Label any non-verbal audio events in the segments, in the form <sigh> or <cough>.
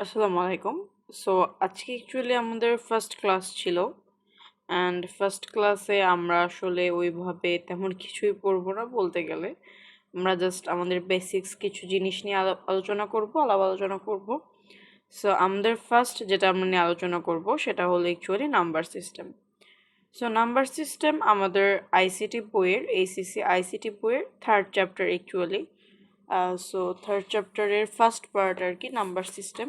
আসসালামু আলাইকুম। সো আজকে অ্যাকচুয়ালি আমাদের ফার্স্ট ক্লাস ছিল। অ্যান্ড ফার্স্ট ক্লাসে আমরা আসলে ওইভাবে তেমন কিছুই পড়ব না বলতে গেলে। আমরা জাস্ট আমাদের বেসিক্স কিছু জিনিস নিয়ে আলো- আলোচনা করব, আলাপ আলোচনা করব। সো আমাদের ফার্স্ট যেটা আমরা নিয়ে আলোচনা করব সেটা হলো actually number system so number system আমাদের আইসিটি বইয়ের এইসিসি আইসিটি বইয়ের third chapter actually so third চ্যাপ্টারের ফার্স্ট পার্ট আর কি নাম্বার সিস্টেম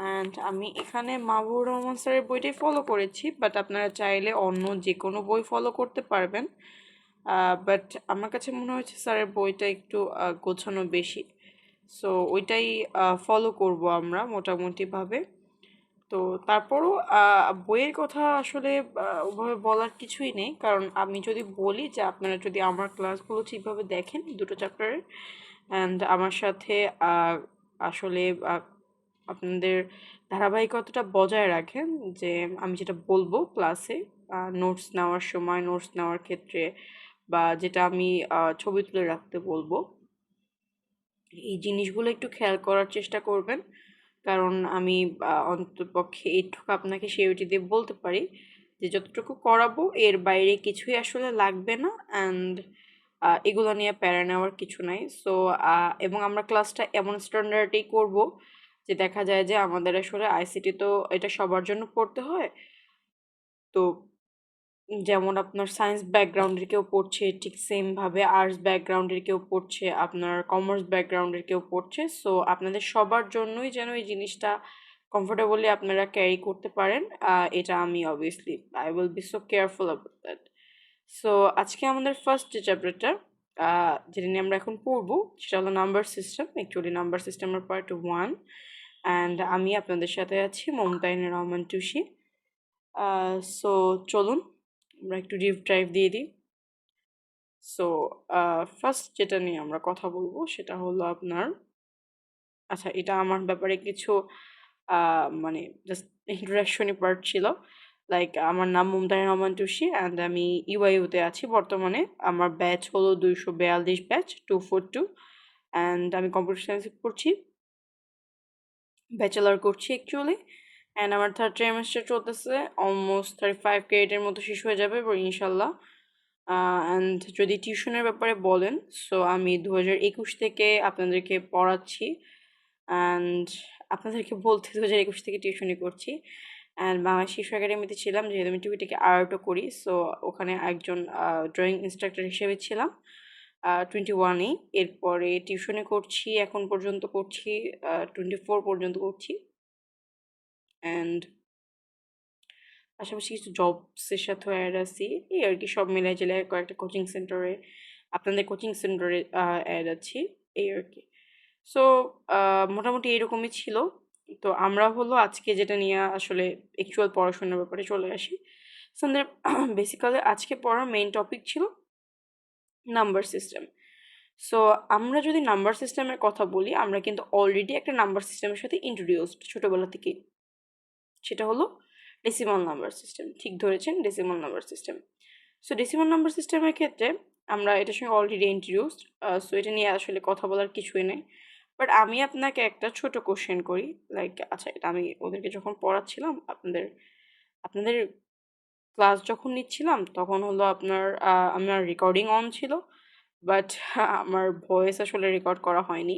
অ্যান্ড আমি এখানে মাহবুর রহমান স্যারের বইটাই ফলো করেছি বাট আপনারা চাইলে অন্য যে কোনো বই ফলো করতে পারবেন। বাট আমার কাছে মনে হয়েছে স্যারের বইটা একটু গোছানো বেশি। সো ওইটাই ফলো করব আমরা মোটামুটিভাবে। তো তারপরও বইয়ের কথা আসলে ওভাবে বলার কিছুই নেই। কারণ আমি যদি বলি যে আপনারা যদি আমার ক্লাসগুলো ঠিকভাবে দেখেন, দুটো চ্যাপ্টারের অ্যান্ড আমার সাথে আসলে আপনাদের ধারাবাহিকতাটা বজায় রাখেন যে আমি যেটা বলব ক্লাসে নোটস নেওয়ার সময় নোটস নেওয়ার ক্ষেত্রে বা যেটা আমি ছবি তুলে রাখতে বলব। এই জিনিসগুলো একটু খেয়াল করার চেষ্টা করবেন। কারণ আমি আহ, অন্ততপক্ষে এইটুকু আপনাকে সিওরিটি দিয়ে বলতে পারি যে যতটুকু করাবো এর বাইরে কিছুই আসলে লাগবে না অ্যান্ড এগুলো নিয়ে প্যারা নেওয়ার কিছু নাই। সো এবং আমরা ক্লাসটা এমন স্ট্যান্ডার্ডেই করব যে দেখা যায় যে আমাদের আসলে আইসিটি তো এটা সবার জন্য পড়তে হয়। তো যেমন আপনার সায়েন্স ব্যাকগ্রাউন্ডের কেউ পড়ছে, ঠিক সেমভাবে আর্টস ব্যাকগ্রাউন্ডের কেউ পড়ছে, আপনার কমার্স ব্যাকগ্রাউন্ডের কেউ পড়ছে। সো আপনাদের সবার জন্যই যেন এই জিনিসটা কমফোর্টেবলি আপনারা ক্যারি করতে পারেন এটা আমি obviously I will be so careful about that so আজকে আমাদের ফার্স্ট যে চ্যাপ্টারটা যেটা নিয়ে আমরা এখন পড়ব, সেটা হলো নাম্বার সিস্টেম অ্যাকচুয়ালি নাম্বার সিস্টেমের পার্ট ওয়ান অ্যান্ড আমি আপনাদের সাথে আছি মমতাইন রহমান টুসি। সো চলুন, আমরা একটু ডিপ ড্রাইভ দিয়ে দিই। সো ফার্স্ট যেটা নিয়ে আমরা কথা বলব সেটা হলো আপনার আচ্ছা এটা আমার ব্যাপারে কিছু মানে জাস্ট ইন্ট্রোডাকশনই পার্ট ছিল। লাইক আমার নাম মুমতাহিন রহমান টুসি অ্যান্ড আমি ইউআইউতে আছি বর্তমানে। আমার ব্যাচ হলো দুইশো বিয়াল্লিশ batch two four two and আমি কম্পিউটার সায়েন্সে পড়ছি। ব্যাচেলার করছি অ্যাকচুয়ালি অ্যান্ড আমার থার্ড ট্রাইমেস্টার চলতেছে অলমোস্ট থার্টি ফাইভ ক্রেডিটের মতো শেষ হয়ে যাবে ইনশাল্লাহ অ্যান্ড যদি টিউশনের ব্যাপারে বলেন সো আমি দু হাজার একুশ থেকে আপনাদেরকে পড়াচ্ছি অ্যান্ড আপনাদেরকে বলতে দু হাজার একুশ থেকে টিউশনি করছি অ্যান্ড বাংলা শিশু একাডেমিতে ছিলাম, যেহেতু আমি টিভিটাকে আর্টও করি সো ওখানে একজন ড্রয়িং ইনস্ট্রাক্টর হিসেবে ছিলাম টোয়েন্টি ওয়ানে এরপরে টিউশনে করছি, এখন পর্যন্ত করছি টোয়েন্টি ফোর পর্যন্ত করছি। অ্যান্ড পাশাপাশি কিছু জবসের সাথেও অ্যাড আছি। এই আর কি, সব মিলাই জেলে কয়েকটা কোচিং সেন্টারে আপনাদের কোচিং সেন্টারে অ্যাড আছি। এই আর কি। সো মোটামুটি এরকমই ছিল। তো আমরা হলো আজকে যেটা নিয়ে আসলে অ্যাকচুয়াল পড়াশোনার ব্যাপারে চলে আসি। সো আমাদের বেসিক্যালি আজকে পড়ার মেইন টপিক ছিল নাম্বার সিস্টেম সো আমরা যদি নাম্বার সিস্টেমের কথা বলি, আমরা কিন্তু অলরেডি একটা নাম্বার সিস্টেমের সাথে ইন্ট্রোডিউসড ছোটোবেলা থেকেই। সেটা হলো ডেসিমাল নাম্বার সিস্টেম ঠিক ধরেছেন decimal number system so decimal number সিস্টেমের ক্ষেত্রে আমরা এটার সঙ্গে অলরেডি ইন্ট্রোডিউসড সো এটা নিয়ে আসলে কথা বলার কিছুই নেই। বাট আমি আপনাকে একটা ছোট কোশ্চেন করি লাইক আচ্ছা এটা আমি ওদেরকে যখন পড়াচ্ছিলাম, আপনাদের আপনাদের ক্লাস যখন নিচ্ছিলাম, তখন হলো আপনার আমার রেকর্ডিং অন ছিল বাট <laughs> আমার ভয়েস আসলে রেকর্ড করা হয়নি।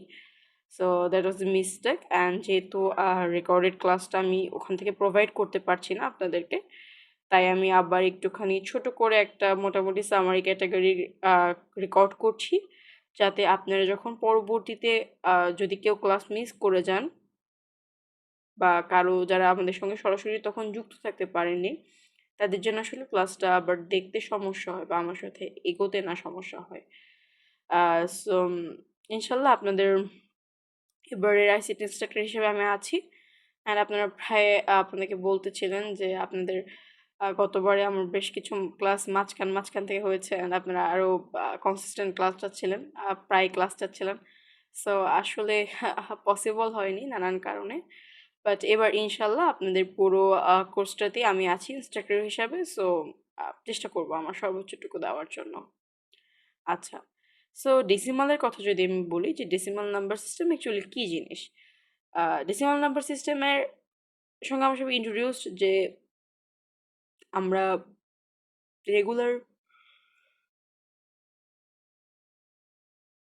So that was mistake and যেহেতু রেকর্ডেড ক্লাসটা আমি ওখান থেকে প্রোভাইড করতে পারছি না আপনাদেরকে, তাই আমি আবার একটুখানি ছোট করে একটা মোটামুটি সামারি ক্যাটাগরি রেকর্ড করছি, যাতে আপনারা যখন পরবর্তীতে যদি কেউ ক্লাস মিস করে যান, বা কারও যারা আমাদের সঙ্গে সরাসরি তখন যুক্ত থাকতে পারেননি তাদের জন্য আসলে ক্লাসটা আবার দেখতে সমস্যা হয় বা আমার সাথে এগোতে না সমস্যা হয়। সো ইনশাল্লাহ আপনাদের এবারের আইসিটি ইনস্ট্রাক্টর হিসেবে আমি আছি। অ্যান্ড আপনারা প্রায় আপনাদেরকে বলতেছিলেন যে আপনাদের গতবারে আমার বেশ কিছু ক্লাস মাঝখান মাঝখান থেকে হয়েছে অ্যান্ড আপনারা আরও কনসিস্টেন্ট ক্লাস চাচ্ছিলেন আহ, প্রায় ক্লাস চাচ্ছিলেন। সো আসলে পসিবল হয়নি নানান কারণে। বাট এবার ইনশাল্লাহ আপনাদের পুরো কোর্সটাতেই আমি আছি ইনস্ট্রাক্টর হিসাবে সো চেষ্টা করব আমার সর্বোচ্চটুকু দেওয়ার জন্য। আচ্ছা সো ডেসিমালের কথা যদি আমি বলি যে ডেসিমাল নাম্বার সিস্টেম অ্যাকচুয়ালি কী জিনিস? ডেসিমাল নাম্বার সিস্টেমের সঙ্গে আমার সবাই ইন্ট্রোডিউসড যে আমরা রেগুলার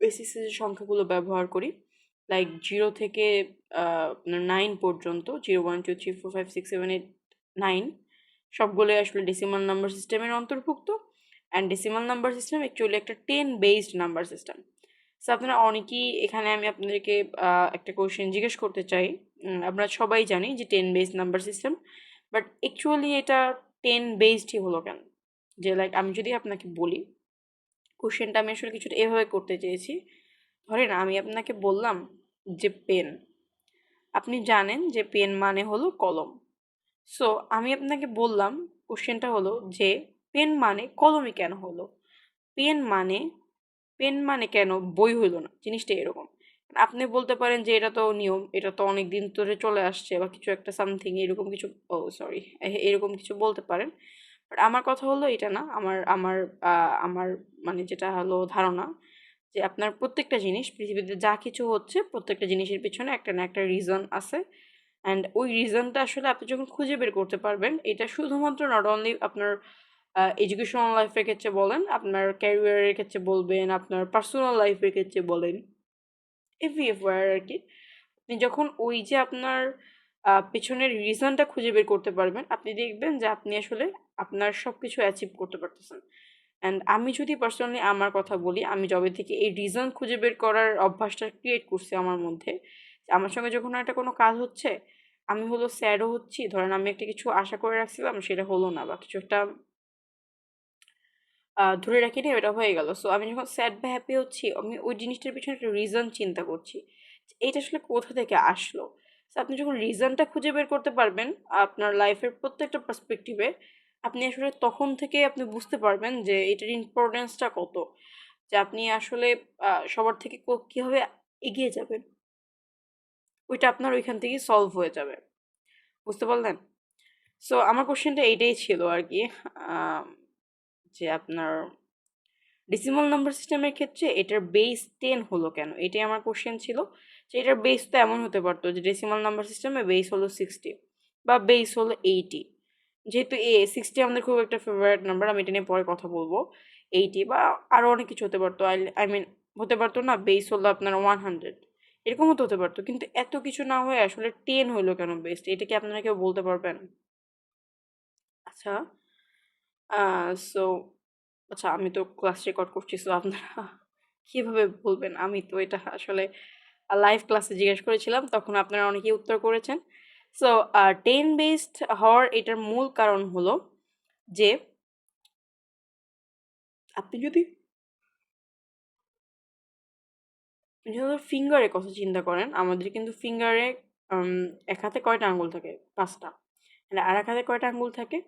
বেসিসে যে সংখ্যাগুলো ব্যবহার করি লাইক জিরো থেকে নাইন পর্যন্ত zero one two three four five six seven eight nine সবগুলোই আসলে ডেসিমাল নাম্বার সিস্টেমের অন্তর্ভুক্ত and decimal number system actually একটা ten based number system so আপনারা অনেকেই এখানে আমি আপনাদেরকে একটা কোয়েশ্চেন জিজ্ঞেস করতে চাই। আমরা সবাই জানি যে ten based number system but actually এটা টেন বেসডই হলো কেন? যে লাইক আমি যদি আপনাকে বলি কোশ্চেনটা আমি আসলে কিছুটা এভাবে করতে চেয়েছি। ধরেন আমি আপনাকে বললাম যে পেন। আপনি জানেন যে পেন মানে হলো কলম। সো, আমি আপনাকে বললাম, কোশ্চেনটা হলো যে পেন মানে কলমই কেন হলো? পেন মানে পেন মানে কেন বই হইল না? জিনিসটা এরকম। আপনি বলতে পারেন যে এটা তো নিয়ম, এটা তো অনেক দিন ধরে চলে আসছে বা কিছু একটা সামথিং এরকম কিছু, ও সরি এরকম কিছু বলতে পারেন। বাট আমার কথা হলো এটা না, আমার আমার আমার মানে যেটা হলো ধারণা যে আপনার প্রত্যেকটা জিনিস, পৃথিবীতে যা কিছু হচ্ছে প্রত্যেকটা জিনিসের পিছনে একটা না একটা রিজন আছে। অ্যান্ড ওই রিজনটা আসলে আপনি যখন খুঁজে বের করতে পারবেন, এটা শুধুমাত্র নট অনলি আপনার এডুকেশনাল লাইফের ক্ষেত্রে বলেন, আপনার ক্যারিয়ারের ক্ষেত্রে বলবেন, আপনার পার্সোনাল লাইফের ক্ষেত্রে বলেন এভরি এফওয়ার আর কি, আপনি যখন ওই যে আপনার পেছনের রিজনটা খুঁজে বের করতে পারবেন, আপনি দেখবেন যে আপনি আসলে আপনার সব কিছু অ্যাচিভ করতে পারতেছেন। অ্যান্ড আমি যদি পার্সোনালি আমার কথা বলি, আমি যবে থেকে এই রিজন খুঁজে বের করার অভ্যাসটা ক্রিয়েট করছি আমার মধ্যে। আমার সঙ্গে যখন একটা কোনো কাজ হচ্ছে, আমি হলো স্যাডও হচ্ছি। ধরেন আমি একটা কিছু আশা করে রাখছিলাম, সেটা হলো না বা কিছু একটা ধরে রাখিনি, এটা হয়ে গেল। সো আমি যখন স্যাড বা হ্যাপি হচ্ছি, আমি ওই জিনিসটার পিছনে একটা রিজন চিন্তা করছি। এইটা আসলে কোথা থেকে আসলো? আপনি যখন রিজনটা খুঁজে বের করতে পারবেন, আপনার লাইফের প্রত্যেকটা পার্সপেক্টিভে আপনি আসলে তখন থেকে আপনি বুঝতে পারবেন যে এটার ইম্পর্টেন্সটা কত। যে আপনি আসলে সবার থেকে কীভাবে এগিয়ে যাবেন। ওইটা আপনার ওইখান থেকেই সলভ হয়ে যাবে। বুঝতে পারলেন? সো আমার কোশ্চেনটা এইটাই ছিল আর কি যে আপনার ডিসিমাল নাম্বার সিস্টেমের ক্ষেত্রে এটার বেস টেন হলো কেন? এটাই আমার কোশ্চেন ছিল। যে এটার বেস তো এমন হতে পারতো যে ডেসিমাল নাম্বার সিস্টেমে বেস হলো সিক্সটি বা বেস হলো এইটি যেহেতু এ সিক্সটি আমাদের খুব একটা ফেভারিট নাম্বার আমি এটা নিয়ে পরে কথা বলব। এইটি বা আরও অনেক কিছু হতে পারতো। আই আই মিন হতে পারতো না বেস হলো আপনার ওয়ান হান্ড্রেড এরকমও তো হতে পারতো, কিন্তু এত কিছু না হয়ে আসলে টেন হইল কেন বেস্ট এটা কি আপনারা কেউ বলতে পারবেন? আচ্ছা সো আচ্ছা আমি তো ক্লাস রেকর্ড করছি সো আপনারা কীভাবে বলবেন? আমি তো এটা আসলে লাইভ ক্লাসে জিজ্ঞেস করেছিলাম, তখন আপনারা অনেকেই উত্তর করেছেন। সো টেন বেসড হওয়ার এটার মূল কারণ হলো যে আপনি যদি যেহেতু ফিঙ্গারের কথা চিন্তা করেন, আমাদের কিন্তু ফিঙ্গারে এক হাতে কয়টা আঙ্গুল থাকে? পাঁচটা। আর এক হাতে কয়টা আঙ্গুল থাকে?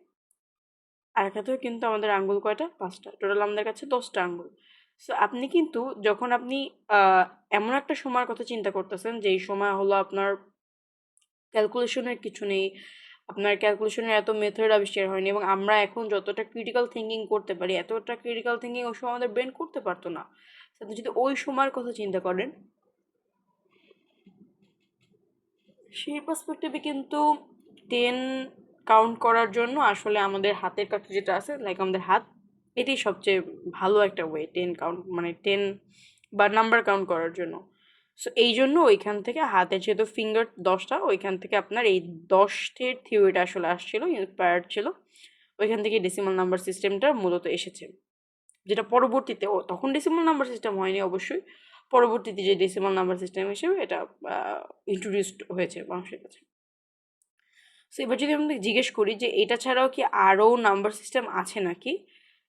আর এক হাতেও কিন্তু আমাদের আঙ্গুল কয়টা? পাঁচটা। টোটাল আমাদের কাছে দশটা আঙ্গুল। সো আপনি কিন্তু যখন আপনি এমন একটা সময়ের কথা চিন্তা করতেছেন, যেই সময় হলো আপনার ক্যালকুলেশনের কিছু নেই। আপনার ক্যালকুলেশনের এত মেথড আবিষ্কার হয়নি এবং আমরা এখন যতটা ক্রিটিক্যাল থিঙ্কিং করতে পারি, এতটা ক্রিটিক্যাল থিঙ্কিং ওই সময় আমাদের ব্রেন করতে পারতো না। আপনি যদি ওই সময়ের কথা চিন্তা করেন, সেই পার্সপেক্টিভে কিন্তু টেন কাউন্ট করার জন্য আসলে আমাদের হাতের কাছে যেটা আছে লাইক আমাদের হাত, এটাই সবচেয়ে ভালো একটা ওয়ে টেন কাউন্ট মানে টেন বা নাম্বার কাউন্ট করার জন্য। সো এই জন্য ওইখান থেকে হাতের যেহেতু ফিঙ্গার দশটা, ওইখান থেকে আপনার এই দশের থিওরিটা আসলে আসছিল ইন্সপায়ার্ড ছিল। ওইখান থেকে ডেসিমাল নাম্বার সিস্টেমটা মূলত এসেছে। যেটা পরবর্তীতে, ও তখন ডেসিমাল নাম্বার সিস্টেম হয়নি অবশ্যই। পরবর্তীতে যে ডেসিমাল নাম্বার সিস্টেম হিসেবে এটা ইন্ট্রোডিউসড হয়েছে মানুষের কাছে। সো এবার যদি আমি জিজ্ঞেস করি যে এটা ছাড়াও কি আরও নাম্বার সিস্টেম আছে নাকি?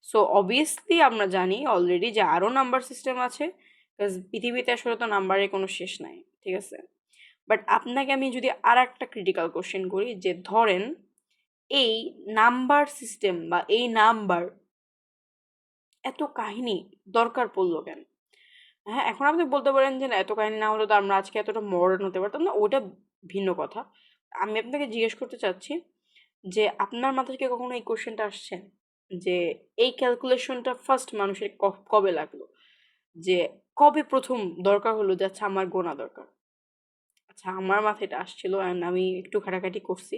সো অবভিয়াসলি আমরা জানি অলরেডি যে আরও নাম্বার সিস্টেম আছে। বিকজ পৃথিবীতে আসলে তো নাম্বারের কোনো শেষ নাই, ঠিক আছে? বাট আপনাকে আমি যদি আর একটা ক্রিটিক্যাল কোশ্চেন করি যে ধরেন এই নাম্বার সিস্টেম বা এই নাম্বার এত কাহিনী দরকার পড়ল কেন? হ্যাঁ এখন আপনি বলতে পারেন যে না, এত কাহিনী না হলে তো আমরা আজকে এতটা মডার্ন হতে পারতাম না ওটা ভিন্ন কথা। আমি আপনাকে জিজ্ঞেস করতে চাচ্ছি যে আপনার মাথা থেকে কখনো এই কোশ্চেনটা আসছে? যে এই ক্যালকুলেশনটা ফার্স্ট মানুষের কবে লাগল? যে কবে প্রথম দরকার হলো যে আচ্ছা আমার গোনা দরকার? আচ্ছা আমার মাথায় আসছিল অ্যান্ড আমি একটু ঘাটাঘাটি করছি।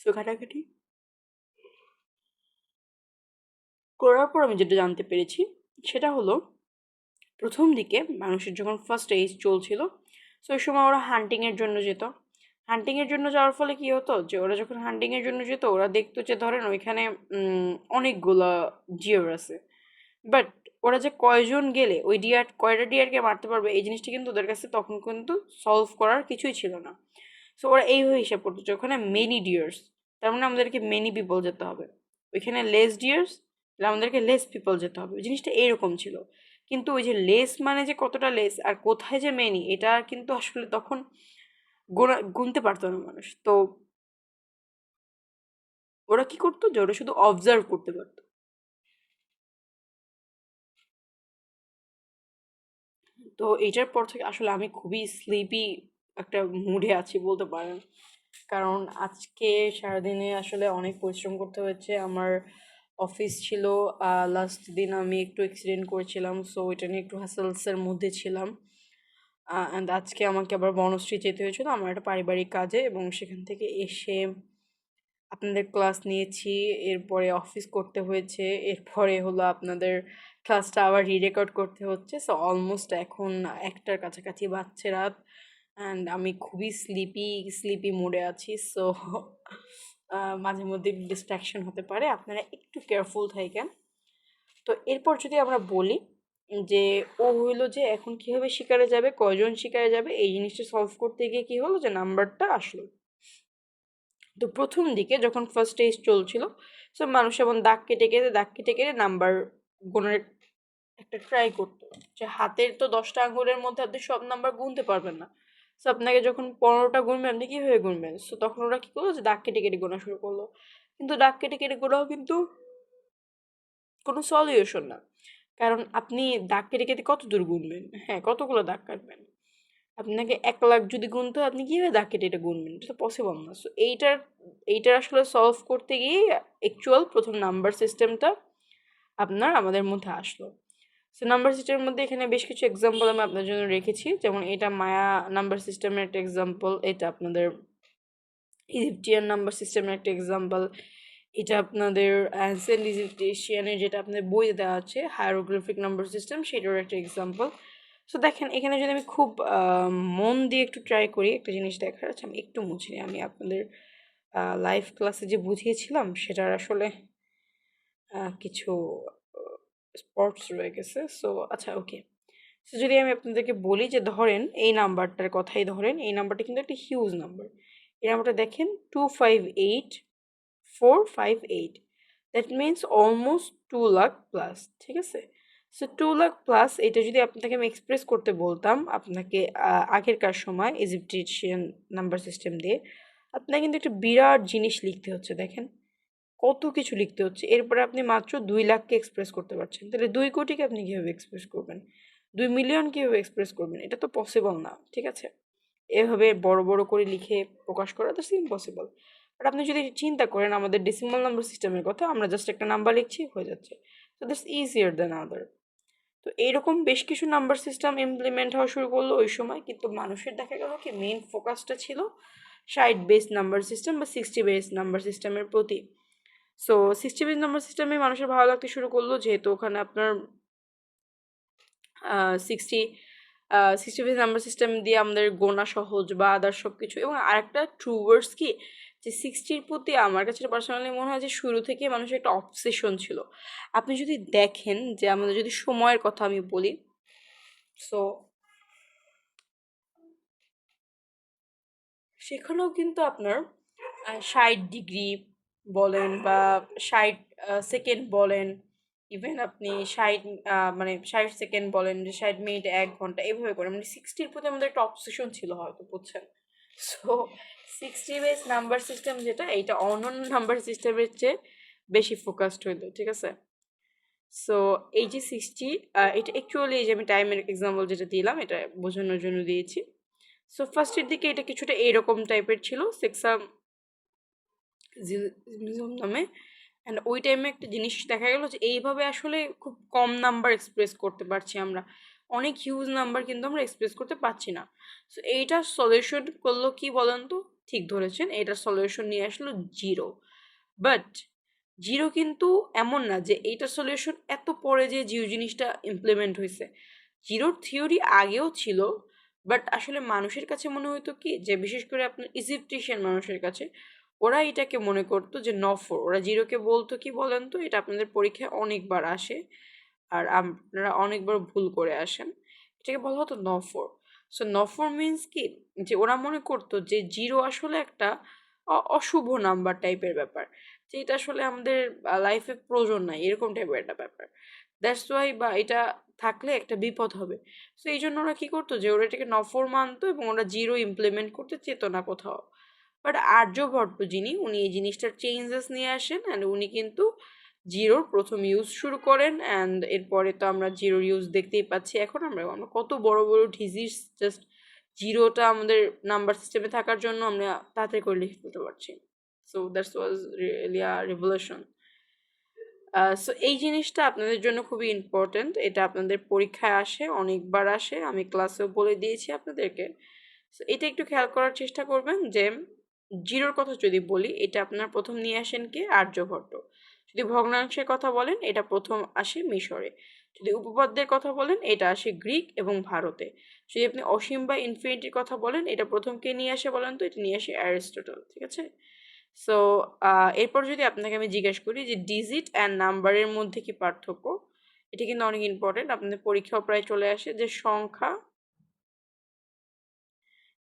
সো ঘাটাঘাটি করার পর আমি যেটা জানতে পেরেছি, সেটা হলো প্রথম দিকে মানুষের যখন ফার্স্ট এইজ চলছিল সো ওই সময় ওরা হান্টিংয়ের জন্য যেত। হান্টিংয়ের জন্য যাওয়ার ফলে কী হতো যে, ওরা যখন হান্টিংয়ের জন্য যেত, ওরা দেখতো যে, ধরেন ওইখানে অনেকগুলো জিওর আছে। বাট ওরা যে কয়জন গেলে, ওই ডিয়ার, কয়টা ডিয়ারকে মারতে পারবে, এই জিনিসটা কিন্তু ওদের কাছে তখন কিন্তু সলভ করার কিছুই ছিল না। সো ওরা এইভাবে হিসাব করতো যে ওখানে মেনি ডিয়ার্স তার মানে আমাদেরকে মেনি পিপল যেতে হবে। ওইখানে লেস ডিয়ার্স তাহলে আমাদেরকে লেস পিপল যেতে হবে। জিনিসটা এইরকম ছিল। কিন্তু ওই যে লেস মানে যে কতটা লেস আর কোথায় যে মেনি এটা কিন্তু আসলে তখন গোনা, গুনতে পারতো না মানুষ। তো ওরা কি করতো যে ওরা শুধু অবজার্ভ করতে পারতো। তো এইটার পর থেকে আসলে আমি খুবই স্লিপি একটা মুডে আছি বলতে পারেন। কারণ আজকে সারাদিনে আসলে অনেক পরিশ্রম করতে হয়েছে। আমার অফিস ছিল লাস্ট দিন আমি একটু অ্যাক্সিডেন্ট করেছিলাম সো এটা নিয়ে একটু হাসেলসের মধ্যে ছিলাম। অ্যান্ড আজকে আমাকে আবার বনশ্রী যেতে হয়েছিল, আমার একটা পারিবারিক কাজে এবং সেখান থেকে এসে আপনাদের ক্লাস নিয়েছি, এরপরে অফিস করতে হয়েছে, এরপরে হলো আপনাদের ক্লাসটা আবার রিরেকর্ড করতে হচ্ছে। সো অলমোস্ট এখন একটার কাছাকাছি বাচ্চে রাত অ্যান্ড আমি খুবই স্লিপি স্লিপি মোডে আছি। সো মাঝে মধ্যে ডিস্ট্র্যাকশন হতে পারে। আপনারা একটু কেয়ারফুল থাকেন। তো, এরপর যদি আমরা বলি যে, ও হইল যে এখন কীভাবে শিকারে যাবে, কয়জন শিকারে যাবে, এই জিনিসটা সলভ করতে গিয়ে কী হলো যে নাম্বারটা আসলো। তো, প্রথম দিকে যখন ফার্স্ট স্টেজ চলছিল সো মানুষ এমন দাগ কেটে কেটে, দাগ কেটে কেটে নাম্বার গোনার একটা ট্রাই করতো। যে হাতের তো দশটা আঙুলের মধ্যে আপনি সব নাম্বার গুনতে পারবেন না। সো আপনাকে যখন পনেরোটা গুনবেন আপনি কীভাবে গুনবেন? সো তখন ওরা কী করল? যে দাগ কেটে কেটে গোনা শুরু করল। কিন্তু দাগ কেটে কেটে গোনাও কিন্তু কোনো সলিউশন না। কারণ আপনি দাগ কেটে কেটে কত দূর গুনবেন? হ্যাঁ কতগুলো দাগ কাটবেন? আপনাকে এক লাখ যদি গুনতে হয়, আপনি কীভাবে দাগ কেটে এটা গুনবেন? এটা তো পসিবল না। সো এইটার এইটার আসলে সলভ করতে গিয়ে অ্যাকচুয়াল প্রথম নাম্বার সিস্টেমটা আপনার আমাদের মধ্যে আসলো। সো নাম্বার সিস্টেমের মধ্যে এখানে বেশ কিছু এক্সাম্পল আমি আপনার জন্য রেখেছি। যেমন এটা মায়া নাম্বার সিস্টেমের একটা এক্সাম্পল এটা আপনাদের ইজিপ্টিয়ান নাম্বার সিস্টেমের একটা এক্সাম্পল এটা আপনাদের অ্যান্সেন্ট ইজিপটিশিয়ানের যেটা আপনাদের বইতে দেওয়া আছে হায়ারোগ্রাফিক নাম্বার সিস্টেম সেটার একটা এক্সাম্পল সো দেখেন, এখানে যদি আমি খুব মন দিয়ে একটু ট্রাই করি, একটা জিনিস দেখার আছে, আমি একটু মুছি আমি আপনাদের লাইভ ক্লাসে যে বুঝিয়েছিলাম, সেটার আসলে কিছু স্পটস রয়ে গেছে সো আচ্ছা ওকে সো যদি আমি আপনাদেরকে বলি যে, ধরেন এই নাম্বারটার কথাই ধরেন, এই নাম্বারটা কিন্তু একটা হিউজ নাম্বার এই নাম্বারটা দেখেন two five eight four five eight that means almost two lakh plus ঠিক আছে? সো টু লাখ প্লাস এটা যদি আপনাকে আমি এক্সপ্রেস করতে বলতাম, আপনাকে আগেরকার সময় ইজিপটিশিয়ান নাম্বার সিস্টেম দিয়ে, আপনাকে কিন্তু একটা বিরাট জিনিস লিখতে হচ্ছে, দেখেন। কত কিছু লিখতে হচ্ছে। এরপরে আপনি মাত্র দুই লাখকে এক্সপ্রেস করতে পারছেন। তাহলে দুই কোটিকে আপনি কীভাবে এক্সপ্রেস করবেন? দুই মিলিয়ন কীভাবে এক্সপ্রেস করবেন? এটা তো পসিবল না, ঠিক আছে? এভাবে বড় বড় করে লিখে প্রকাশ করা তো ইম্পসিবল বাট আপনি যদি চিন্তা করেন, আমাদের ডেসিমাল নাম্বার সিস্টেমের কথা, আমরা জাস্ট একটা নাম্বার লিখছি, হয়ে যাচ্ছে। তো দ্যাটস ইজিয়ার দেন আদার তো এইরকম বেশ কিছু নাম্বার সিস্টেম ইমপ্লিমেন্ট হওয়া শুরু করল ওই সময়, কিন্তু মানুষের দেখা গেল কি মেইন ফোকাসটা ছিল ষাট বেস নাম্বার সিস্টেম বা সিক্সটি বেস নাম্বার সিস্টেমের প্রতি। সো সিক্সটি বেস নাম্বার সিস্টেমে মানুষের ভালো লাগতে শুরু করল যেহেতু ওখানে আপনার sixty sixty base number system দিয়ে আমাদের গোনা সহজ বা আদার সব কিছু এবং আরেকটা ট্রু ওয়ার্ডস কি? যে সিক্সটির প্রতি আমার কাছে পার্সোনালি মনে হয় যে শুরু থেকে মানুষের একটা অবসেশন ছিল। আপনি যদি দেখেন যে আমাদের যদি সময়ের কথা আমি বলি সো সেখানেও কিন্তু আপনার ষাট ডিগ্রি বলেন বা ষাট সেকেন্ড বলেন ইভেন আপনি ষাট মানে ষাট সেকেন্ড বলেন যে ষাট মিনিট এক ঘণ্টা, এভাবে করে মানে সিক্সটির প্রতি আমাদের একটা অবসেশন ছিল হয়তো, বুঝছেন? So sixty base number system যেটা, এইটা অনন্য নাম্বার সিস্টেমের চেয়ে বেশি ফোকাসড হইল, ঠিক আছে? সো এই যে সিক্সটি এটা অ্যাকচুয়ালি যে আমি টাইমের এক্সাম্পল যেটা দিলাম, এটা বোঝানোর জন্য দিয়েছি। সো ফার্স্টের দিকে এটা কিছুটা এইরকম টাইপের ছিল সেক্সাম নামে। অ্যান্ড ওই টাইমে একটা জিনিস দেখা গেলো যে, এইভাবে আসলে খুব কম নাম্বার এক্সপ্রেস করতে পারছি আমরা। অনেক হিউজ নাম্বার কিন্তু আমরা এক্সপ্রেস করতে পারছি না। সো এইটার সলিউশন করল কি বলেন তো ঠিক ধরেছেন এটার সলিউশন নিয়ে আসলো জিরো বাট জিরো কিন্তু এমন না যে, এইটার সলিউশন এত পরে যে জিরো জিনিসটা ইমপ্লিমেন্ট হয়েছে। জিরোর থিওরি আগেও ছিল বাট আসলে মানুষের কাছে মনে হতো কি? যে, বিশেষ করে আপনার ইজিপটিশিয়ান মানুষের কাছে ওরা এটাকে মনে করতো যে নফর ওরা জিরোকে বলতো কি বলেন তো এটা আপনাদের পরীক্ষায় অনেকবার আসে আর আপনারা অনেকবার ভুল করে আসেন। এটাকে বলা হতো নফর সো নফর মিন্স কি? যে, ওরা মনে করতো যে জিরো আসলে একটা অশুভ নাম্বার টাইপের ব্যাপার। যে, এটা আসলে আমাদের লাইফে প্রয়োজন নাই, এরকম টাইপের একটা ব্যাপার। দ্যাটস ওয়াই বা এটা থাকলে একটা বিপদ হবে। সো এই জন্য ওরা কী করতো? যে, ওরা এটাকে নফর মানতো এবং ওরা জিরো ইমপ্লিমেন্ট করতে চেত না কোথাও। বাট আর্যভট্ট যিনি, উনি এই জিনিসটার চেঞ্জেস নিয়ে আসেন অ্যান্ড উনি কিন্তু জিরোর প্রথম ইউজ শুরু করেন অ্যান্ড এরপরে তো আমরা জিরোর ইউজ দেখতেই পাচ্ছি। এখন আমরা আমরা কত বড় বড় ডিজিজ জাস্ট জিরোটা আমাদের নাম্বার সিস্টেমে থাকার জন্য আমরা তাড়াতাড়ি করে লিখে ফেলতে পারছি। So that's was really a revolution so এই জিনিসটা আপনাদের জন্য খুবই ইম্পর্ট্যান্ট এটা আপনাদের পরীক্ষায় আসে, অনেকবার আসে। আমি ক্লাসেও বলে দিয়েছি আপনাদেরকে। সো এটা একটু খেয়াল করার চেষ্টা করবেন যে জিরোর কথা যদি বলি, এটা আপনার প্রথম নিয়ে আসেন কে? আর্যভট্ট যদি ভগ্নাংশের কথা বলেন, এটা প্রথম আসে মিশরে। যদি উপপাদ্যের কথা বলেন, এটা আসে গ্রিক এবং ভারতে। যদি আপনি অসীম বা ইনফিনিটির কথা বলেন, এটা প্রথম কে নিয়ে আসে বলেন তো? এটা নিয়ে আসে অ্যারিস্টোটল, ঠিক আছে? সো এরপর যদি আপনাকে আমি জিজ্ঞেস করি যে ডিজিট অ্যান্ড নাম্বারের মধ্যে কি পার্থক্য? এটা কিন্তু অনেক ইম্পর্টেন্ট আপনাদের পরীক্ষাও প্রায় চলে আসে যে সংখ্যা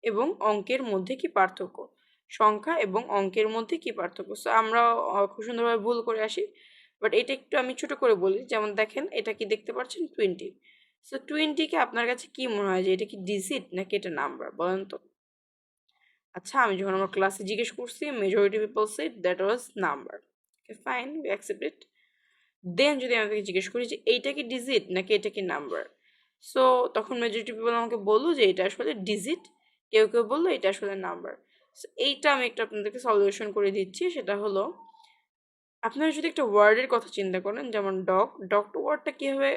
এবং অঙ্কের মধ্যে কি পার্থক্য। সংখ্যা এবং অঙ্কের মধ্যে কি পার্থক্য? সো আমরা খুব সুন্দরভাবে ভুল করে আসি বাট এটা একটু আমি ছোট করে বলি। যেমন দেখেন, এটা কি দেখতে পাচ্ছেন? টোয়েন্টি সো টোয়েন্টিকে আপনার কাছে কি মনে হয় যে এটা কি ডিজিট নাকি এটা নাম্বার বলেন তো। আচ্ছা আমি যখন আমার ক্লাসে জিজ্ঞেস করছি majority people said that was number fine we accept it then যদি আমি আপনাকে জিজ্ঞেস করি যে এইটা কি ডিজিট নাকি এটা কি নাম্বার সো তখন মেজরিটি পিপল আমাকে বলল যে এটা আসলে ডিজিট কেউ কেউ বলল এটা আসলে নাম্বার এইটা আমি একটা আপনাদেরকে সলিউশন করে দিচ্ছি। সেটা হলো, আপনারা যদি একটা ওয়ার্ডের কথা চিন্তা করেন, যেমন ডগ ডগ টু ওয়ার্ডটা কীভাবে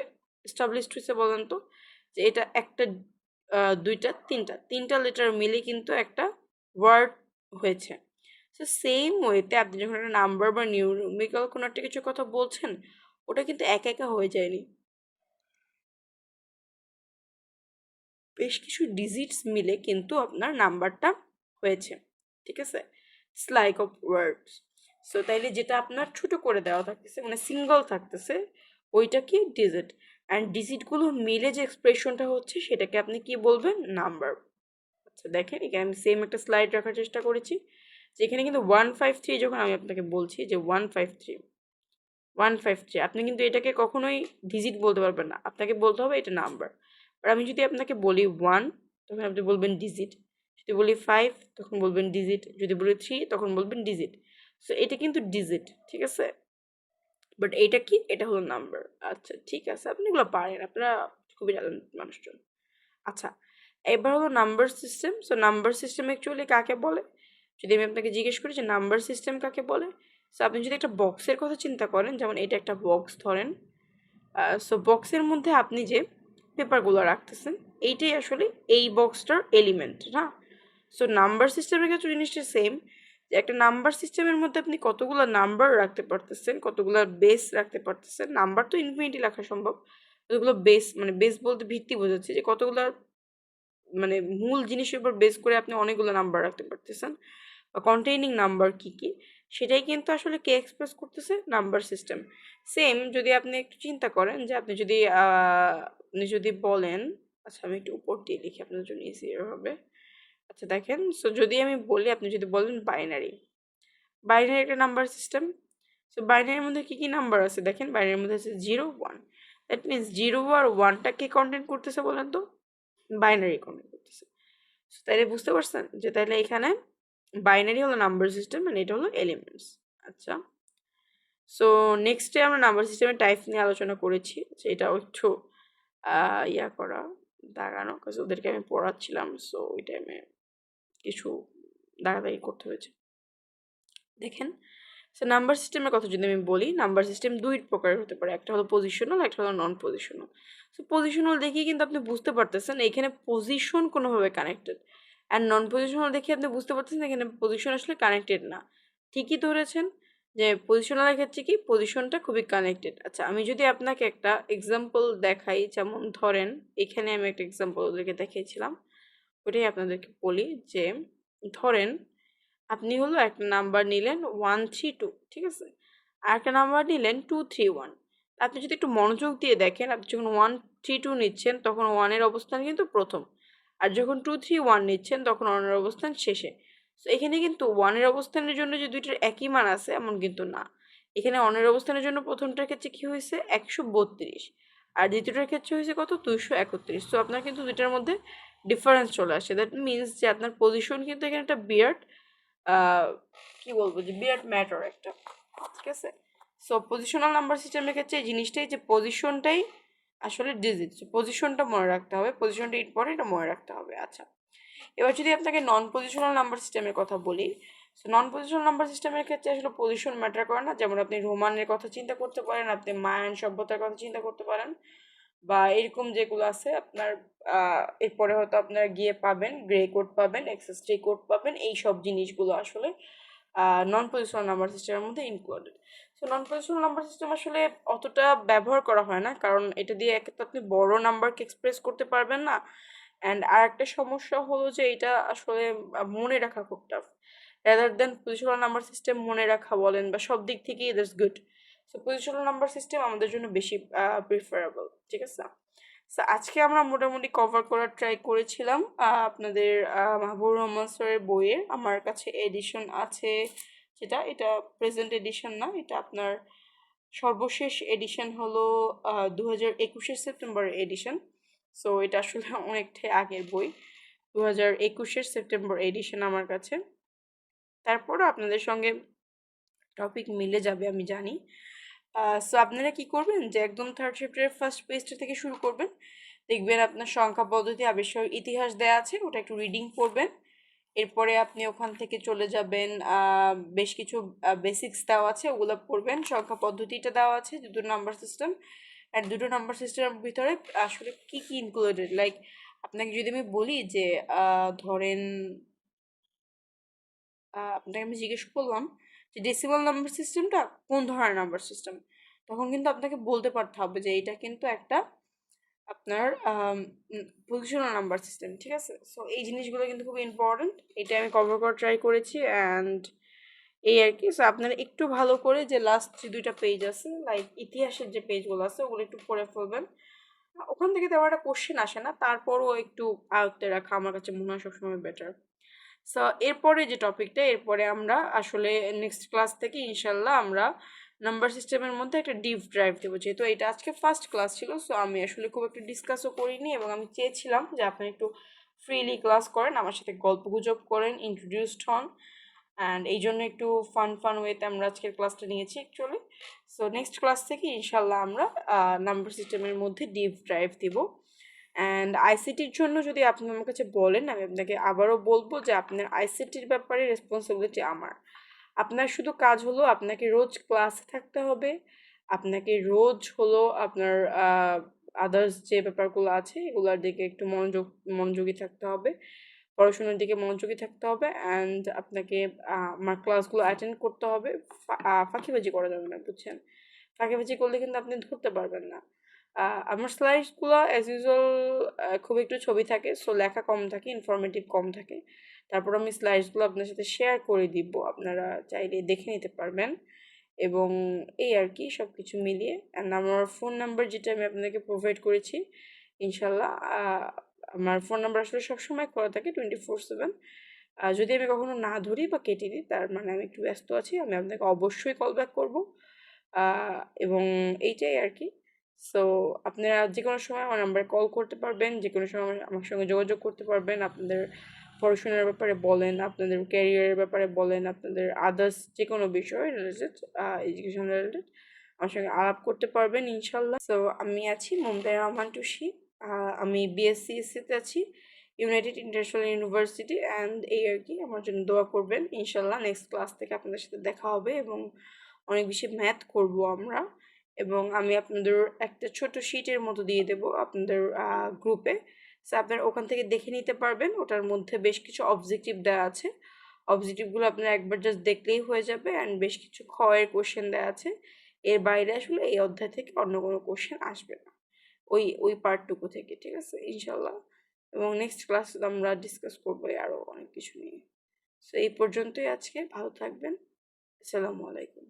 এস্টাবলিশড হয়েছে বলেন তো? যে এটা একটা দুইটা, তিনটা তিনটা লেটার মিলে কিন্তু একটা ওয়ার্ড হয়েছে। সো সেম ওয়েতে আপনি যখন একটা নাম্বার বা নিউমিক্যাল কোনো একটা কিছু কথা বলছেন, ওটা কিন্তু একা একা হয়ে যায়নি। বেশ কিছু ডিজিটস মিলে কিন্তু আপনার নাম্বারটা হয়েছে। ঠিক আছে? স্লাইক অফ ওয়ার্ডস সো তাইলে যেটা আপনার ছোট করে দেওয়া থাকতেছে মানে সিঙ্গল থাকতেছে, ওইটা কি? ডিজিট অ্যান্ড ডিজিটগুলো মিলে যে এক্সপ্রেশনটা হচ্ছে, সেটাকে আপনি কি বলবেন? নাম্বার আচ্ছা দেখেন, এখানে আমি সেম একটা স্লাইড রাখার চেষ্টা করেছি, যেখানে কিন্তু ওয়ান ফাইভ থ্রি যখন আমি আপনাকে বলছি, যে one five three one five three আপনি কিন্তু এটাকে কখনোই ডিজিট বলতে পারবেন না। আপনাকে বলতে হবে এটা নাম্বার আর আমি যদি আপনাকে বলি ওয়ান তখন আপনি বলবেন ডিজিট যদি বলি ফাইভ তখন বলবেন ডিজিট যদি বলি থ্রি তখন বলবেন ডিজিট সো এটা কিন্তু ডিজিট ঠিক আছে? বাট এটা কি? এটা হলো নাম্বার আচ্ছা ঠিক আছে, আপনি এগুলো পারেন। আপনারা খুবই ট্যালেন্ট মানুষজন। আচ্ছা এবার হলো number system so number system actually কাকে বলে? যদি আমি আপনাকে জিজ্ঞেস করি যে নাম্বার সিস্টেম কাকে বলে? সো আপনি যদি একটা বক্সের কথা চিন্তা করেন, যেমন এটা একটা বক্স ধরেন সো বক্সের মধ্যে আপনি যে পেপারগুলো রাখতেছেন, এইটাই আসলে এই বক্সটার এলিমেন্ট না? সো নাম্বার সিস্টেমের ক্ষেত্রে জিনিসটা সেম যে একটা নাম্বার সিস্টেমের মধ্যে আপনি কতগুলো নাম্বার রাখতে পারতেছেন, কতগুলো বেস রাখতে পারতেছেন নাম্বার তো ইনফিনিটি রাখা সম্ভব। কতগুলো বেস মানে বেস বলতে ভিত্তি বোঝাচ্ছে যে কতগুলো মানে মূল জিনিসের উপর বেস করে আপনি অনেকগুলো নাম্বার রাখতে পারতেছেন বা কন্টেইনিং নাম্বার কী কী, সেটাই কিন্তু আসলে কে এক্সপ্রেস করতেছে? নাম্বার সিস্টেম সেম যদি আপনি একটু চিন্তা করেন যে আপনি যদি আপনি যদি বলেন আচ্ছা আমি একটু উপর দিয়ে লিখি আপনার জন্য ইজিয়ার হবে। আচ্ছা দেখেন। সো, যদি আমি বলি, আপনি যদি বলেন বাইনারি বাইনারি একটা নাম্বার সিস্টেম সো বাইনারির মধ্যে কী কী নাম্বার আছে? দেখেন বাইনারির মধ্যে আছে zero one that means zero আর ওয়ানটা কে কন্টেন্ট করতেছে বলেন তো? বাইনারি কন্টেন্ট করতেছে। সো, তাইলে বুঝতে পারছেন? যে, তাইলে এখানে বাইনারি হলো নাম্বার সিস্টেম মানে এটা হলো এলিমেন্টস আচ্ছা। সো নেক্সটে আমরা নাম্বার সিস্টেমের টাইপ নিয়ে আলোচনা করেছি। এটাও একটু ইয়া করা, দাগানো। কাজ ওদেরকে আমি পড়াচ্ছিলাম সো ওই টাইমে কিছু দাগাদাগি করতে হয়েছে। দেখেন সো নাম্বার সিস্টেমের কথা যদি আমি বলি নাম্বার সিস্টেম দুই প্রকারের হতে পারে। একটা হলো পজিশনাল একটা হলো নন পজিশনাল সো পজিশনাল দেখেই কিন্তু আপনি বুঝতে পারতেছেন এখানে পজিশন কোনোভাবে কানেক্টেড অ্যান্ড নন পজিশনাল দেখে আপনি বুঝতে পারতেছেন এখানে পজিশন আসলে কানেক্টেড না। ঠিকই ধরেছেন যে পজিশনালের ক্ষেত্রে কি? পজিশনটা খুবই কানেক্টেড আচ্ছা আমি যদি আপনাকে একটা এক্সাম্পল দেখাই, যেমন ধরেন, এখানে আমি একটা এক্সাম্পল ওদেরকে দেখিয়েছিলাম। ওটাই আপনাদেরকে বলি যে, ধরেন আপনি হলো একটা নাম্বার নিলেন ওয়ান থ্রি টু ঠিক আছে? আর একটা নাম্বার নিলেন টু থ্রি ওয়ান আপনি যদি একটু মনোযোগ দিয়ে দেখেন, আপনি যখন ওয়ান থ্রি টু নিচ্ছেন, তখন ওয়ানের অবস্থান কিন্তু প্রথম। আর যখন টু থ্রি ওয়ান নিচ্ছেন, তখন ওয়ানের অবস্থান শেষে। তো এখানে কিন্তু ওয়ানের অবস্থানের জন্য যে দুইটার একই মান আছে, এমন কিন্তু না। এখানে ওয়ানের অবস্থানের জন্য প্রথমটার ক্ষেত্রে কী হয়েছে? একশো বত্রিশ। আর দ্বিতীয়টার ক্ষেত্রে হয়েছে কত? দুইশো একত্রিশ। তো আপনার কিন্তু দুইটার মধ্যে ডিফারেন্স চলে আসে। দ্যাট মিনস যে আপনার পজিশন কিন্তু এখানে একটা বিয়ার্ড কি বলব যে বিরাট ম্যাটার একটা। ঠিক আছে? সো পজিশনাল নাম্বার সিস্টেমের ক্ষেত্রে এই জিনিসটাই যে পজিশনটাই আসলে ডিজিট পজিশনটা মনে রাখতে হবে পজিশনটা ইম্পর্টেন্ট মনে রাখতে হবে। আচ্ছা। এবার যদি আপনাকে নন পজিশনাল নাম্বার সিস্টেমের কথা বলি সো নন পজিশনাল নাম্বার সিস্টেমের ক্ষেত্রে আসলে পজিশন ম্যাটার করে না। যেমন আপনি রোমানের কথা চিন্তা করতে পারেন, আপনি মায়ান সভ্যতার কথা চিন্তা করতে পারেন। বা এরকম যেগুলো আছে আপনার এরপরে হয়তো আপনারা গিয়ে পাবেন গ্রে কোড পাবেন এক্সেস ট্রি কোড পাবেন, এই সব জিনিসগুলো আসলে নন পজিশনাল নাম্বার সিস্টেমের মধ্যে included so non positional number system আসলে অতটা ব্যবহার করা হয় না, কারণ এটা দিয়ে এক তো আপনি বড় নাম্বারকে এক্সপ্রেস করতে পারবেন না। অ্যান্ড আর একটা সমস্যা হলো যে এটা আসলে মনে রাখা খুব tough rather than positional number system মনে রাখা বলেন বা সব দিক থেকেই that's good so positional number system আমাদের জন্য বেশি প্রিফারেবল ঠিক আছে? সো আজকে আমরা মোটামুটি কভার করার ট্রাই করেছিলাম আপনাদের মাহবুর রহমান স্যারের বইয়ের। আমার কাছে এডিশন আছে যেটা, এটা প্রেজেন্ট এডিশন না, এটা আপনার সর্বশেষ এডিশন হলো দু হাজার একুশের সেপ্টেম্বর এডিশন সো এটা আসলে অনেকটাই আগের বই দু হাজার একুশের সেপ্টেম্বর এডিশন আমার কাছে। তারপরও আপনাদের সঙ্গে টপিক মিলে যাবে, আমি জানি। সো আপনারা কি করবেন? যে একদম থার্ড চ্যাপ্টারের ফার্স্ট পেজটা থেকে শুরু করবেন। দেখবেন আপনার সংখ্যা পদ্ধতি, আবিষ্কার, ইতিহাস দেওয়া আছে, ওটা একটু রিডিং করবেন। এরপরে আপনি ওখান থেকে চলে যাবেন বেশ কিছু বেসিক্স দেওয়া আছে, ওগুলো পড়বেন। সংখ্যা পদ্ধতিটা দেওয়া আছে, দুটো নাম্বার সিস্টেম আর দুটো নাম্বার সিস্টেমের ভিতরে আসলে কি কি ইনক্লুডেড লাইক আপনাকে যদি আমি বলি যে ধরেন আপনাকে আমি জিজ্ঞেস করলাম যে ডেসিমাল নাম্বার সিস্টেমটা কোন ধরনের নাম্বার সিস্টেম তখন কিন্তু আপনাকে বলতে পারতে হবে যে এটা কিন্তু একটা আপনার পজিশনাল নাম্বার সিস্টেম ঠিক আছে? সো এই জিনিসগুলো কিন্তু খুব ইম্পর্ট্যান্ট এটা আমি কভার করার ট্রাই করেছি অ্যান্ড এই আর কি। সো আপনারা একটু ভালো করে যে লাস্ট যে দুইটা পেজ আছে লাইক ইতিহাসের যে পেজগুলো আছে, ওগুলো একটু পড়ে ফেলবেন। ওখান থেকে তেমন একটা কোশ্চেন আসে না। তারপরও একটু আয়ত্তে রাখা আমার কাছে মনে হয় সবসময় বেটার সো এরপরে যে টপিকটা এরপরে আমরা আসলে নেক্সট ক্লাস থেকে ইনশাল্লাহ আমরা নাম্বার সিস্টেমের মধ্যে একটা ডিপ ড্রাইভ দেবো। যেহেতু এটা আজকে ফার্স্ট ক্লাস ছিল সো আমি আসলে খুব একটা ডিসকাসও করিনি এবং আমি চেয়েছিলাম যে আপনি একটু ফ্রিলি ক্লাস করেন, আমার সাথে গল্প গুজব করেন ইন্ট্রোডিউসড হন অ্যান্ড এই জন্য একটু ফান ফান ওয়েতে আমরা আজকের ক্লাসটা নিয়েছি অ্যাকচুয়ালি সো নেক্সট ক্লাস থেকে ইনশাল্লাহ আমরা নাম্বার সিস্টেমের মধ্যে ডিপ ড্রাইভ দিব। অ্যান্ড আইসিটির জন্য যদি আপনি আমার কাছে বলেন, আমি আপনাকে আবারও বলব যে আপনার আইসিটির ব্যাপারে রেসপন্সিবিলিটি আমার। আপনার শুধু কাজ হলো আপনাকে রোজ ক্লাসে থাকতে হবে। আপনাকে রোজ হলো আপনার আদার্স যে ব্যাপারগুলো আছে, এগুলোর দিকে একটু মনোযোগ, মনোযোগী থাকতে হবে। পড়াশোনার দিকে মনোযোগী থাকতে হবে অ্যান্ড আপনাকে আমার ক্লাসগুলো অ্যাটেন্ড করতে হবে। ফাঁকিবাজি করা যাবে না, বুঝছেন? ফাঁকিবাজি করলে কিন্তু আপনি ধরতে পারবেন না। আমার স্লাইডসগুলো অ্যাজ ইউজুয়াল খুব একটু ছবি থাকে সো লেখা কম থাকে ইনফরমেটিভ কম থাকে। তারপর আমি স্লাইডসগুলো আপনার সাথে শেয়ার করে দিব, আপনারা চাইলে দেখে নিতে পারবেন। এবং এই আর কি সব কিছু মিলিয়ে। অ্যান্ড আমার ফোন নাম্বার যেটা আমি আপনাকে প্রোভাইড করেছি, ইনশাল্লাহ আমার ফোন নাম্বার আসলে সবসময় খোলা থাকে টোয়েন্টি ফোর সেভেন যদি আমি কখনো না ধরি বা কেটে দিই, তার মানে আমি একটু ব্যস্ত আছি, আমি আপনাকে অবশ্যই কল ব্যাক করব। এবং এইটাই আর কি। সো আপনারা যে কোনো সময় আমার নাম্বারে কল করতে পারবেন যে কোনো সময় আমার সঙ্গে যোগাযোগ করতে পারবেন। আপনাদের পড়াশোনার ব্যাপারে বলেন, আপনাদের ক্যারিয়ারের ব্যাপারে বলেন, আপনাদের আদার্স যে কোনো বিষয় রিলেটেড এডুকেশন রিলেটেড আমার সঙ্গে আলাপ করতে পারবেন ইনশাল্লাহ। সো আমি আছি মুম্বাই রহমান টুসি আমি বিএসসি এসিতে আছি ইউনাইটেড ইন্টারন্যাশনাল ইউনিভার্সিটি অ্যান্ড এই আর কি, আমার জন্য দোয়া করবেন। ইনশাল্লাহ নেক্সট ক্লাস থেকে আপনাদের সাথে দেখা হবে এবং অনেক বেশি ম্যাথ করব আমরা। এবং আমি আপনাদের একটা ছোট শিটের মতো দিয়ে দেব আপনাদের গ্রুপে সো আপনারা ওখান থেকে দেখে নিতে পারবেন, ওটার মধ্যে বেশ কিছু অবজেক্টিভ দেওয়া আছে। অবজেক্টিভগুলো আপনারা একবার জাস্ট দেখলেই হয়ে যাবে অ্যান্ড বেশ কিছু ক্ষয়ের কোশ্চেন দেওয়া আছে। এর বাইরে আসলে এই অধ্যায় থেকে অন্য কোনো কোশ্চেন আসবে না। ওই ওই পার্টটুকু থেকে, ঠিক আছে? ইনশাল্লাহ এবং নেক্সট ক্লাস আমরা ডিসকাস করব আরও অনেক কিছু নিয়ে। সো এই পর্যন্তই আজকে। ভালো থাকবেন। আসসালামু আলাইকুম।